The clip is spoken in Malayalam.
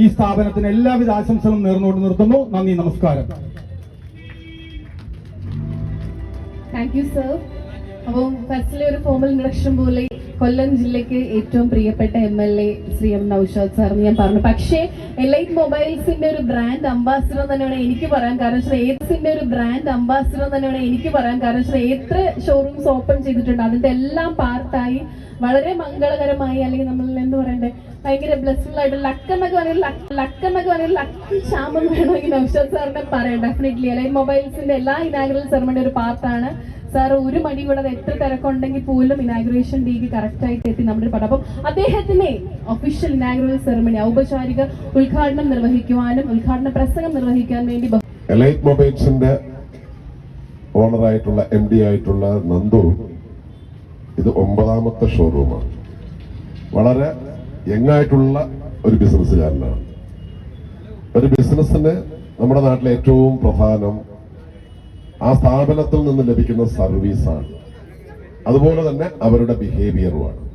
ഈ സ്ഥാപനത്തിന് എല്ലാവിധ ആശംസകളും നേർന്നുകൊണ്ട് നിർത്തുന്നു. നന്ദി നമസ്കാരം. താങ്ക് യു സർ അപ്പോൾ ഫസ്റ്റിലെ ഒരു ഫോമൽ ഇൻട്രഡക്ഷൻ പോലെ കൊല്ലം ജില്ലയ്ക്ക് ഏറ്റവും പ്രിയപ്പെട്ട M L A Shri M Naushad sir ഞാൻ പറഞ്ഞു. പക്ഷേ എലൈറ്റ് മൊബൈൽസിന്റെ ഒരു ബ്രാൻഡ് അംബാസിഡർ തന്നെയാണ് എനിക്ക് പറയാൻ കാരണം. ശ്രേയസിന്റെ ഒരു ബ്രാൻഡ് അംബാസിഡർ തന്നെയാണ് എനിക്ക് പറയാൻ കാരണം. ശ്രീ എത്ര ഷോറൂംസ് ഓപ്പൺ ചെയ്തിട്ടുണ്ട് അതിന്റെ എല്ലാം പാർട്ടായി വളരെ മംഗളകരമായി അല്ലെങ്കിൽ നമ്മൾ എന്ത് പറയണ്ടേ ഭയങ്കര ബ്ലെസ്ഫുൾ ആയിട്ട് ലക്ക് എന്നൊക്കെ പറഞ്ഞാൽ ലക്ക് എന്നൊക്കെ പറഞ്ഞാൽ ലക്കി ക്ഷാമം വേണമെങ്കിൽ നൌഷാദ് സാറിനെ പറയാം ഡെഫിനറ്റ്ലി എലൈറ്റ് മൊബൈൽസിന്റെ എല്ലാ ഇനാഗ്രൽ സെറമണിയുടെ ഒരു പാർട്ടാണ് സാർ ഒരു കൂടാതെ എത്ര തിരക്കുണ്ടെങ്കിൽ പോലും ഇനാഗ്രേഷൻ ഡേക്ക് കറക്റ്റ് ആയിട്ട് എത്തി നമ്മുടെ പടം. അപ്പം അദ്ദേഹത്തിനെ ഒഫീഷ്യൽ ഇനാഗ്രൽ സെറമണി ഔപചാരിക ഉദ്ഘാടനം നിർവഹിക്കുവാനും ഉദ്ഘാടന പ്രസംഗം നിർവഹിക്കാൻ വേണ്ടി എലൈറ്റ് മൊബൈൽസിന്റെ ഓണറായിട്ടുള്ള എം ഡി ആയിട്ടുള്ള നന്ദു ഇത് ഒമ്പതാമത്തെ ഷോറൂമാണ് വളരെ യങ്ങായിട്ടുള്ള ഒരു ബിസിനസ്സുകാരനാണ് ഒരു ബിസിനസ്സിന് നമ്മുടെ നാട്ടിലെ ഏറ്റവും പ്രധാനം ആ സ്ഥാപനത്തിൽ നിന്ന് ലഭിക്കുന്ന സർവീസാണ്. അതുപോലെ തന്നെ അവരുടെ ബിഹേവിയറുമാണ്